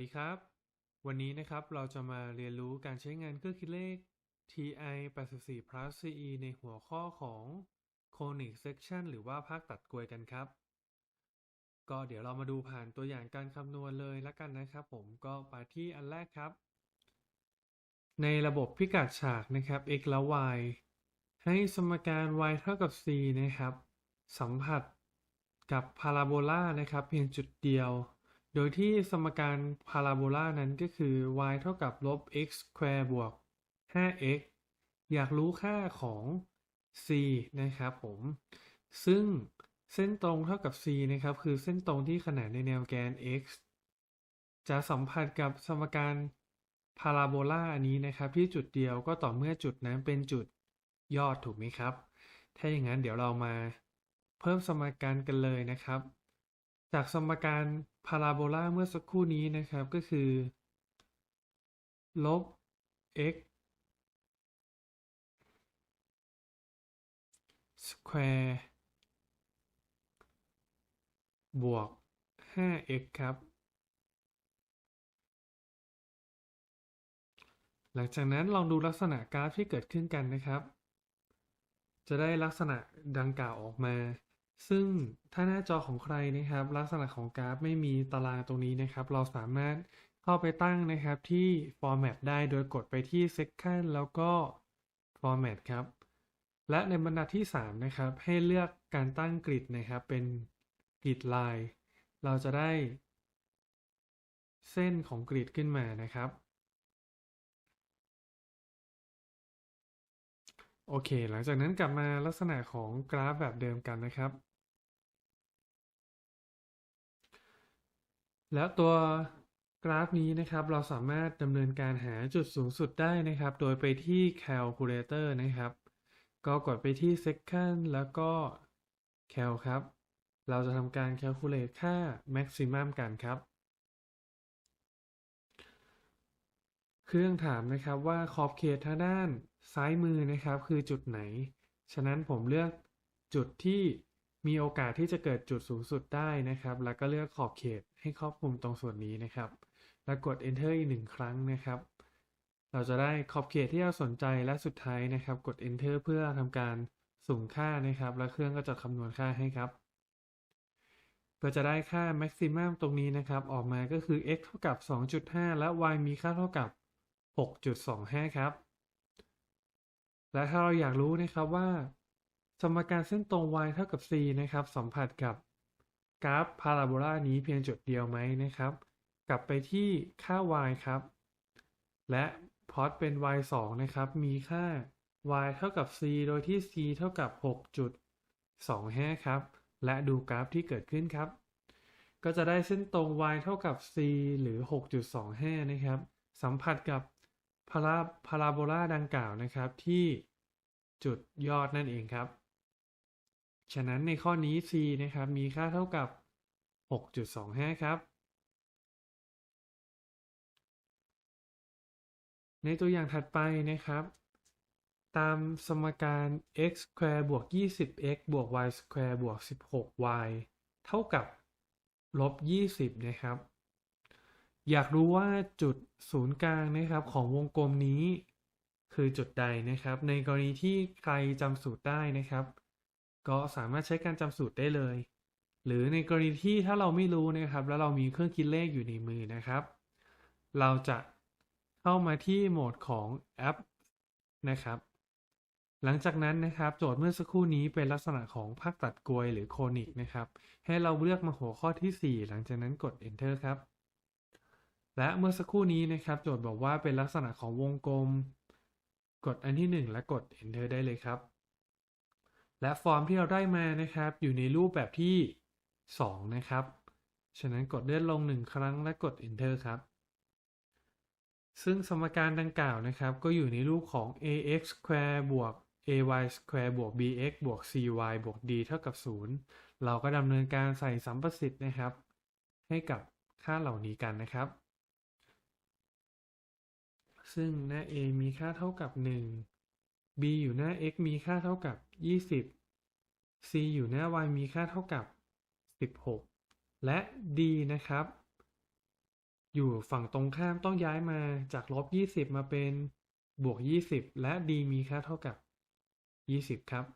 วัสดีครับ วันนี้นะครับเราจะมาเรียนรู้การใช้งานเครื่องคิดเลข TI 84 plus CE ในหัวข้อของ Conic Section หรือว่าภาคตัดกลวยกันครับ ก็เดี๋ยวเรามาดูผ่านตัวอย่างการคำนวณเลยละกันนะครับ ผมก็ไปที่อันแรกครับ ในระบบพิกัดฉากนะครับ x และ y ให้สมการ y เท่ากับ c นะครับ สัมผัสกับพาราโบลานะครับ เพียงจุดเดียว โดยที่สมการพาราโบลานั้นก็คือ y เท่ากับลบ x square บวก 5x อยากรู้ค่าของ c นะครับผม ซึ่งเส้นตรงเท่ากับ c นะครับ คือเส้นตรงที่ขนานในแนวแกน x จะสัมผัสกับสมการพาราโบลาอันนี้นะครับ ที่จุดเดียวก็ต่อเมื่อจุดนั้นเป็นจุดยอดถูกไหมครับ ถ้าอย่างนั้นเดี๋ยวเรามาเพิ่มสมการกันเลยนะครับ จากสมการ พาราโบลาเมื่อสักครู่นี้นะครับก็คือ ลบ x square บวก 5x ครับ หลังจากนั้นลองดูลักษณะกราฟที่เกิดขึ้นกันนะครับ จะได้ลักษณะดังกล่าวออกมา ซึ่งถ้าหน้าจอของใครนะครับ ลักษณะของกราฟไม่มีตารางตรงนี้นะครับ เราสามารถเข้าไปตั้งนะครับที่ format ได้โดยกดไปที่ second แล้วก็ format ครับ และในบรรทัดที่ 3 นะครับ ให้เลือกการตั้งกริดนะครับ เป็นกริดลายเราจะได้ เส้นของกริดขึ้นมานะครับ โอเค หลังจากนั้นกลับมาลักษณะของกราฟแบบเดิมกันนะครับ แล้วตัวกราฟนี้นะครับเราสามารถดำเนินการหาจุดสูงสุดได้นะครับ โดยไปที่ calculator นะครับ ก็กดไปที่ second แล้วก็ cal ครับ เราจะทำการ calculate ค่า maximum กันครับ เครื่องถามนะครับว่าขอบเขตทางด้านซ้ายมือนะครับ คือจุดไหน ฉะนั้นผมเลือกจุดที่ มีโอกาสที่จะเกิดจุดสูงสุดได้นะครับ แล้วก็เลือกขอบเขตให้ครอบคลุมตรงส่วนนี้นะครับ แล้วกด enter อีกหนึ่งครั้งนะครับ เราจะได้ขอบเขตที่เราสนใจและสุดท้ายนะครับ กด enter เพื่อทำการสุ่มค่านะครับ แล้วเครื่องก็จะคำนวณค่าให้ครับก็จะได้ค่า maximum ตรงนี้นะครับ ออกมาก็คือ x เท่ากับ 2.5 และ y มีค่าเท่ากับ 6.25 ครับ และถ้าเราอยากรู้นะครับว่า สมการเส้นตรง y เท่ากับ c นะครับ สัมผัสกับกราฟพาราโบลานี้เพียงจุดเดียวไหมนะครับ กลับไปที่ค่า y ครับ และพอตเป็น y 2นะครับ มีค่า y เท่ากับ c โดยที่ c เท่ากับ 6.25 ครับ และดูกราฟที่เกิดขึ้นครับ ก็จะได้เส้นตรง y เท่ากับ c หรือ 6.25 นะครับ สัมผัสกับพาราพาราโบลาดังกล่าวนะครับที่จุดยอดนั่นเองครับ ฉะนั้นในข้อนี้ c นะครับ มีค่าเท่ากับ 6.25 ครับ ในตัวอย่างถัดไปนะครับ ตามสมการ x square บวก 20x บวก y square บวก 16y เท่ากับลบ 20 นะครับ อยากรู้ว่าจุดศูนย์กลางนะครับของวงกลมนี้ คือจุดใดนะครับ ในกรณีที่ใครจำสูตรได้นะครับ ก็สามารถใช้การจำสูตรได้เลย หรือในกรณีที่ถ้าเราไม่รู้นะครับ แล้วเรามีเครื่องคิดเลขอยู่ในมือนะครับ เราจะเข้ามาที่โหมดของแอปนะครับ หลังจากนั้นนะครับโจทย์เมื่อสักครู่นี้เป็นลักษณะของภาคตัดกลวยหรือโคนิกนะครับ ให้เราเลือกมาหัวข้อที่ 4 หลังจากนั้นกด enter ครับ และเมื่อสักครู่นี้นะครับ โจทย์บอกว่าเป็นลักษณะของวงกลม กดอันที่ 1 และกด enter ได้เลยครับ และฟอร์มที่เราได้มานะครับ อยู่ในรูปแบบที่ 2 นะครับ ฉะนั้นกดเลื่อนลง 1 ครั้งและกด enter ครับ ซึ่งสมการดังกล่าวนะครับ ก็อยู่ในรูปของ ax square บวก ay square บวก bx บวก cy บวก d เท่ากับ 0 เราก็ดำเนินการใส่สัมประสิทธิ์นะครับ ให้กับค่าเหล่านี้กันนะครับ ซึ่งหน้า a มีค่าเท่ากับ 1 b อยู่หน้า x มีค่าเท่ากับ 20 c อยู่หน้า y มีค่าเท่ากับ 16 และ d นะครับ อยู่ฝั่งตรงข้ามต้องย้ายมาจากลบ 20 มาเป็นบวก 20 และ d มีค่าเท่ากับ 20 ครับ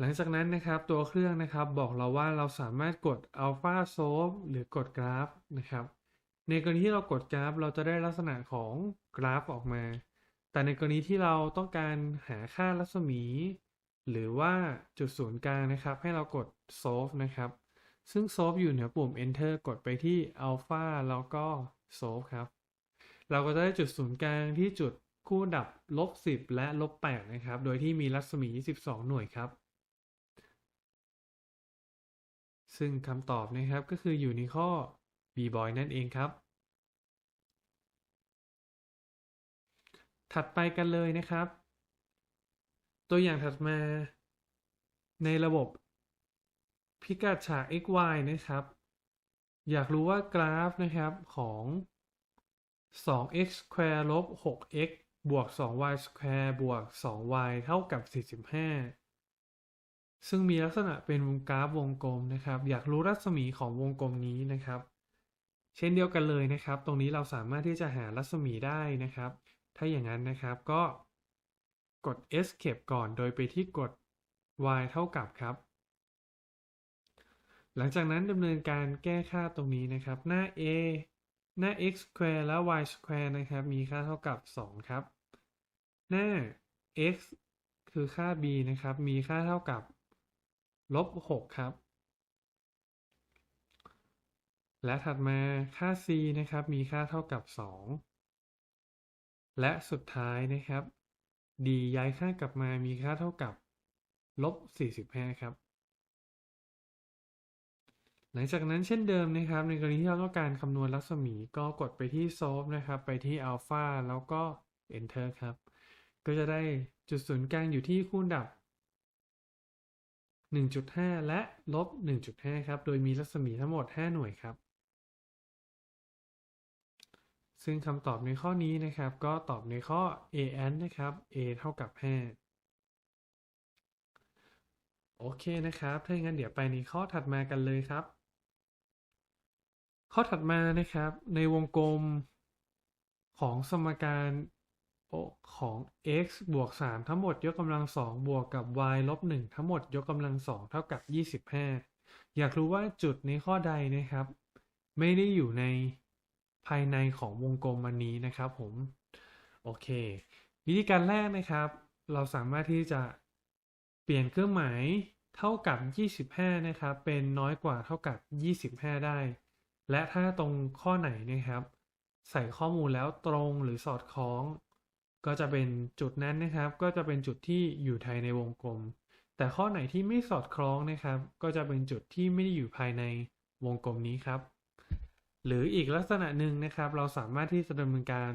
หลังจากนั้นนะครับตัวเครื่องนะครับบอกเราว่าเราสามารถกด alpha slope หรือกดกราฟนะครับ ในกรณีที่เรากดกราฟเราจะได้ลักษณะของกราฟออกมา แต่ในกรณีที่เราต้องการหาค่ารัศมี หรือว่าจุดศูนย์กลางนะครับ ให้เรากด solve นะครับ ซึ่ง solve อยู่เหนือปุ่ม enter กดไปที่ alpha แล้วก็ solve ครับ เราก็จะได้จุดศูนย์กลางที่จุดคู่ดับลบ 10 และลบ 8 นะครับ โดยที่มีรัศมี 12 หน่วยครับ ซึ่งคำตอบนะครับก็คืออยู่ในข้อ b boy นั่นเองครับ ถัดไปกันเลยนะครับ ตัวอย่างถัดมา ในระบบพิกัดฉาก x y นะครับ อยากรู้ว่ากราฟนะครับของ 2x square ลบ 6x บวก 2y square บวก 2y เท่ากับ 45 ซึ่งมีลักษณะเป็นวงกราฟวงกลมนะครับ อยากรู้รัศมีของวงกลมนี้นะครับ เช่นเดียวกันเลยนะครับ ตรงนี้เราสามารถที่จะหารัศมีได้นะครับ ถ้าอย่างนั้นนะครับก็กด escape ก่อนโดยไปที่กด y เท่ากับครับ หลังจากนั้นดำเนินการแก้ค่าตรงนี้นะครับ หน้า a หน้า x square และ y square นะครับ มีค่าเท่ากับ 2 ครับ หน้า x คือค่า b นะครับ มีค่าเท่ากับลบ 6 ครับ และถัดมาค่า c นะครับ มีค่าเท่ากับ 2 และสุดท้ายนะครับ d ย้ายค่ากลับมามีค่าเท่ากับลบ 45 ครับ หลังจากนั้นเช่นเดิมนะครับ ในกรณีที่เราต้องการคำนวณรัศมีก็กดไปที่ solve นะครับ ไปที่ alpha แล้วก็ enter ครับ ก็จะได้จุดศูนย์กลางอยู่ที่คูณดับ 1.5 และลบ 1.5 ครับ โดยมีรัศมีทั้งหมด 5 หน่วยครับ ซึ่งคำตอบในข้อนี้นะครับ ก็ตอบในข้อ an นะครับ a เท่ากับ 5 โอเคนะครับ ถ้าอย่างนั้นเดี๋ยวไปในข้อถัดมากันเลยครับ ข้อถัดมานะครับ ในวงกลมของสมการของ x บวก 3 ทั้งหมดยกกำลัง 2 บวกกับ y ลบ 1 ทั้งหมดยกกำลัง 2 เท่ากับ 25 อยากรู้ว่าจุดในข้อใดนะครับ ไม่ได้อยู่ใน ภายในของวงกลมอันนี้นะครับผม โอเค วิธีการแรกนะครับ เราสามารถที่จะเปลี่ยนเครื่องหมายเท่ากับ 25 นะครับ เป็นน้อยกว่าเท่ากับ 25 ได้ และถ้าตรงข้อไหนนะครับ ใส่ข้อมูลแล้วตรงหรือสอดคล้อง ก็จะเป็นจุดนั้นนะครับ ก็จะเป็นจุดที่อยู่ภายในวงกลม แต่ข้อไหนที่ไม่สอดคล้องนะครับ ก็จะเป็นจุดที่ไม่ได้อยู่ภายในวงกลมนี้ครับ หรืออีกลักษณะหนึ่งนะครับ เราสามารถที่จะดำเนินการ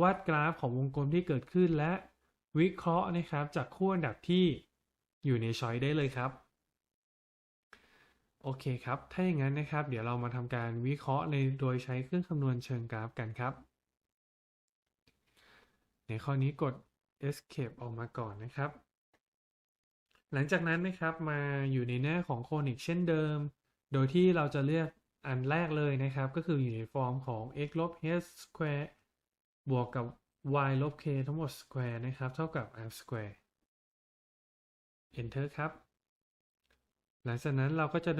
วาดกราฟของวงกลมที่เกิดขึ้นและวิเคราะห์นะครับ จากคู่อันดับที่อยู่ในช้อยได้เลยครับ โอเคครับ ถ้าอย่างนั้นนะครับ เดี๋ยวเรามาทำการวิเคราะห์ในโดยใช้เครื่องคำนวณเชิงกราฟกันครับ ในข้อนี้กด escape ออกมาก่อนนะครับ หลังจากนั้นนะครับมาอยู่ในหน้าของโคนิกเช่นเดิม โดยที่เราจะเลือก อันแรกเลยนะครับ ก็คืออยู่ในฟอร์มของ x ลบ h square บวกกับ y ลบ k ทั้งหมด square นะครับ เท่ากับ r square enter ครับ หลังจากนั้นเราก็จะ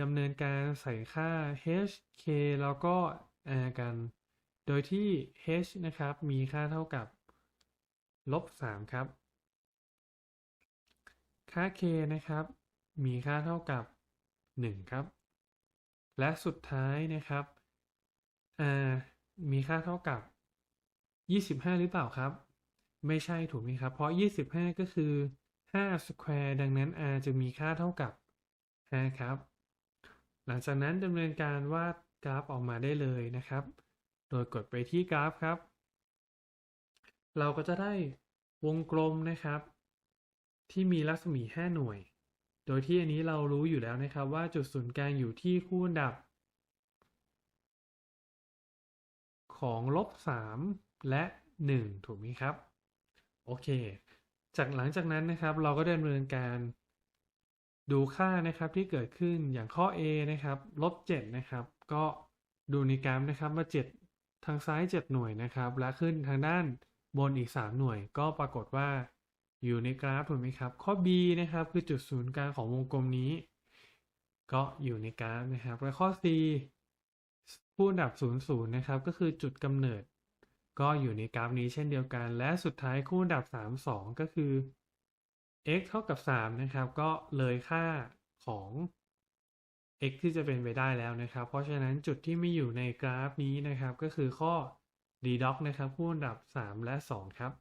ดำเนินการใส่ค่า h k แล้วก็ r กัน โดยที่ h นะครับ มีค่าเท่ากับลบ 3 ครับ ค่า k นะครับ มีค่าเท่ากับ 1 ครับ และสุดท้ายนะครับ r มีค่าเท่ากับ 25 หรือเปล่าครับ ไม่ใช่ถูกไหมครับ เพราะ 25 ก็คือ5 square ดังนั้น r จะมีค่าเท่ากับ 5 ครับ หลังจากนั้นดำเนินการวาดกราฟออกมาได้เลยนะครับ โดยกดไปที่กราฟครับ เราก็จะได้วงกลมนะครับ ที่มีรัศมี 5 หน่วย โดยที่อันนี้เรารู้อยู่แล้วนะครับว่าจุดศูนย์กลางอยู่ที่คู่อันดับ ของลบ3และ 1 ถูกไหมครับ โอเค จากหลังจากนั้นนะครับ เราก็ดำเนินการดูค่านะครับที่เกิดขึ้นอย่างข้อ A นะครับลบ7นะครับ ก็ดูในกราฟนะครับว่า 7 ทางซ้าย 7 หน่วยนะครับ และขึ้นทางด้านบนอีก 3 หน่วย ก็ปรากฏว่า อยู่ในกราฟถูกไหมครับ ข้อ B นะครับคือจุดศูนย์กลางของวงกลมนี้ ก็อยู่ในกราฟนะครับและข้อ C คู่อันดับ0 0นะครับก็คือจุดกำเนิด ก็อยู่ในกราฟนี้เช่นเดียวกัน และสุดท้ายคู่อันดับ 3 2 ก็คือ x เท่ากับ 3 นะครับ ก็เลยค่าของ x ที่จะเป็นไปได้แล้วนะครับ เพราะฉะนั้นจุดที่ไม่อยู่ในกราฟนี้นะครับ ก็คือข้อ d doc นะครับคู่อันดับ 3 และ 2 ครับ